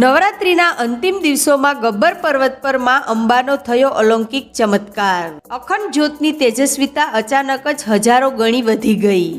નવરાત્રિના અંતિમ દિવસોમાં ગબ્બર પર્વત પરમાં અંબાનો થયો અલૌકિક ચમત્કાર. અખંડ જ્યોતની તેજસ્વીતા અચાનક જ હજારો ગણી વધી ગઈ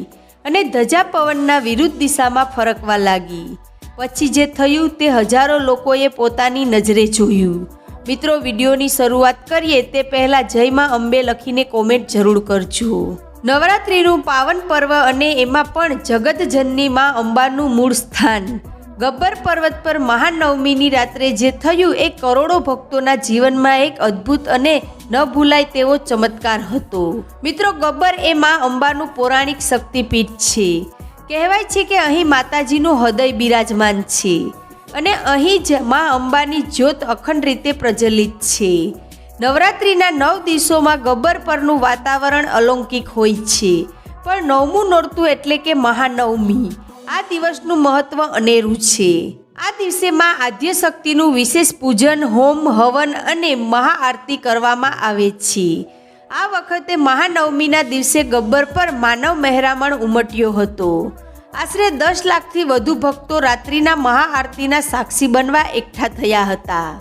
અને ધજા પવનના વિરુદ્ધ દિશામાં ફરકવા લાગી. પછી જે થયું તે હજારો લોકોએ પોતાની નજરે જોયું. મિત્રો, વિડીયોની શરૂઆત કરીએ તે પહેલાં જય માં અંબે લખીને કોમેન્ટ જરૂર કરજો. નવરાત્રિનું પાવન પર્વ અને એમાં પણ જગતજનની માં અંબાનું મૂળ સ્થાન. ગબ્બર પર્વત પર મહાનવમીની રાત્રે જે થયું એ કરોડો ભક્તોના જીવનમાં એક અદ્ભુત અને ન ભૂલાય તેવો ચમત્કાર હતો. મિત્રો, ગબ્બર એ મા અંબાનું પૌરાણિક શક્તિપીઠ છે. કહેવાય છે કે અહીં માતાજીનું હૃદય બિરાજમાન છે અને અહીં જ મા અંબાની જ્યોત અખંડ રીતે પ્રજ્વલિત છે. નવરાત્રિના નવ દિવસોમાં ગબ્બર પરનું વાતાવરણ અલૌકિક હોય છે. પણ નવમું નોરતું એટલે કે મહાનવમી. આ દિવસનું મહત્વ અનેરું છે. આ દિવસે માં આદ્ય શક્તિનું વિશેષ પૂજન, હોમ, હવન અને મહાઆરતી કરવામાં આવે છે. આ વખતે મહાનવમીના દિવસે ગબ્બર પર માનવ મહેરામણ ઉમટ્યો હતો. આશરે દસ લાખથી વધુ ભક્તો રાત્રિના મહાઆરતીના સાક્ષી બનવા એકઠા થયા હતા.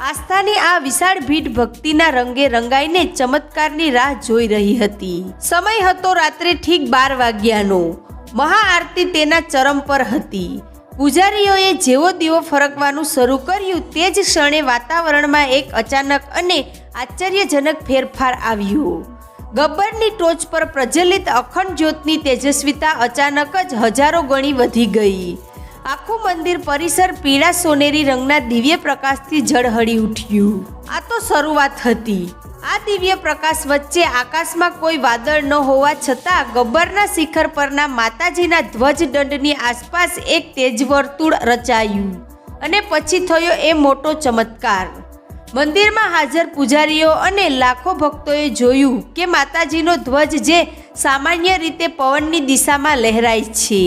આસ્થાની આ વિશાળ ભીડ ભક્તિના રંગે રંગાઈને ચમત્કારની રાહ જોઈ રહી હતી. સમય હતો રાત્રે ઠીક બાર વાગ્યાનો. મહાઆરતી તેના ચરમ પર હતી. પૂજારીઓએ જેવો દીવો ફરકવાનું શરૂ કર્યું તે જ ક્ષણે વાતાવરણમાં એક અચાનક અને આશ્ચર્યજનક ફેરફાર આવ્યો. ગબ્બરની ટોચ પર પ્રજ્વલિત અખંડ જ્યોતની તેજસ્વીતા અચાનક જ હજારો ગણી વધી ગઈ. આખું મંદિર પરિસર પીળા સોનેરી રંગના દિવ્ય પ્રકાશથી ઝળહળી ઉઠ્યું. આ તો શરૂઆત હતી. આ દિવ્ય પ્રકાશ વચ્ચે આકાશમાં કોઈ વાદળ ન હોવા છતાં ગબ્બરના શિખર પરના માતાજીના ધ્વજદંડની આસપાસ એક તેજવર્તુળ રચાયું અને પછી થયો એ મોટો ચમત્કાર. મંદિરમાં હાજર પૂજારીઓ અને લાખો ભક્તોએ જોયું કે માતાજીનો ધ્વજ જે સામાન્ય રીતે પવનની દિશામાં લહેરાય છે,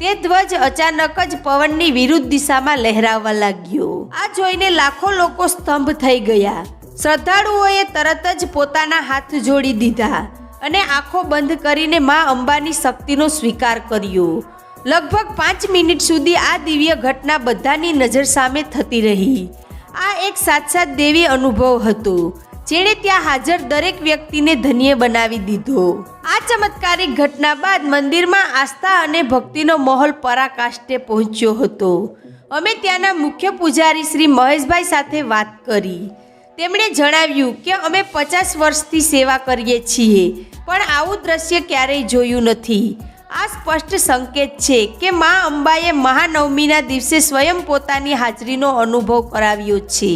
તે ધ્વજ અચાનક જ પવનની વિરુદ્ધ દિશામાં લહેરાવા લાગ્યો. આ જોઈને લાખો લોકો સ્તંભ થઈ ગયા. શ્રદ્ધાળુઓએ તરત જ પોતાના હાથ જોડી દીધા અને આંખો બંધ કરીને મા અંબાની શક્તિનો સ્વીકાર કર્યો. લગભગ પાંચ મિનિટ સુધી આ દિવ્ય ઘટના બધાની નજર સામે થતી રહી. આ એક સાક્ષાત દેવી અનુભવ હતો, જેણે ત્યાં હાજર દરેક વ્યક્તિને ધન્ય બનાવી દીધો. આ ચમત્કારિક ઘટના બાદ મંદિરમાં આસ્થા અને ભક્તિનો માહોલ પરાકાષ્ઠે પહોંચ્યો હતો. અમે ત્યાંના મુખ્ય પૂજારી શ્રી મહેશભાઈ સાથે વાત કરી. તેમણે જણાવ્યું કે અમે પચાસ વર્ષથી સેવા કરીએ છીએ, પણ આવું દ્રશ્ય ક્યારેય જોયું નથી. આ સ્પષ્ટ સંકેત છે કે મા અંબાએ મહાનવમીના દિવસે સ્વયં પોતાની હાજરીનો અનુભવ કરાવ્યો છે.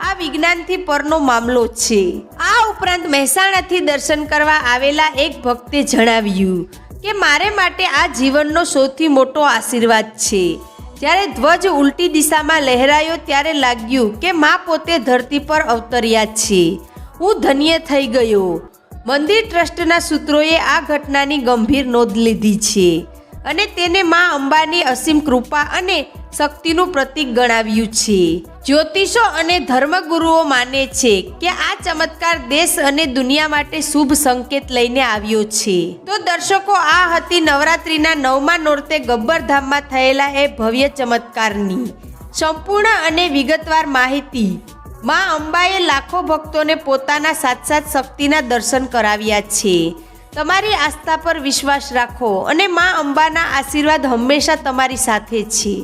આ વિજ્ઞાનથી પરનો મામલો છે. આ ઉપરાંત મહેસાણાથી દર્શન કરવા આવેલા એક ભક્તે જણાવ્યું કે, મારે માટે આ જીવનનો સૌથી મોટો આશીર્વાદ છે. જ્યારે ધ્વજ ઉલટી દિશામાં લહેરાયો ત્યારે લાગ્યું કે મા પોતે ધરતી પર અવતર્યા છે. હું ધન્ય થઈ ગયો. મંદિર ટ્રસ્ટના સૂત્રોએ આ ઘટનાની ગંભીર નોંધ લીધી છે અને તેને મા અંબાની અસીમ કૃપા અને શક્તિનું પ્રતીક ગણાવ્યું છે. જ્યોતિષો અને ધર્મગુરુઓ માને છે કે આ ચમત્કાર દેશ અને દુનિયા માટે શુભ સંકેત લઈને આવ્યો છે. તો દર્શકો, આ હતી નવરાત્રિના નવમા નોરતે ગબ્બરધામમાં થયેલા એ ભવ્ય ચમત્કારની સંપૂર્ણ અને વિગતવાર માહિતી. માં અંબાએ લાખો ભક્તોને પોતાના સાક્ષાત શક્તિના દર્શન કરાવ્યા છે. તમારી આસ્થા પર વિશ્વાસ રાખો અને માં અંબાના આશીર્વાદ હંમેશા તમારી સાથે છે.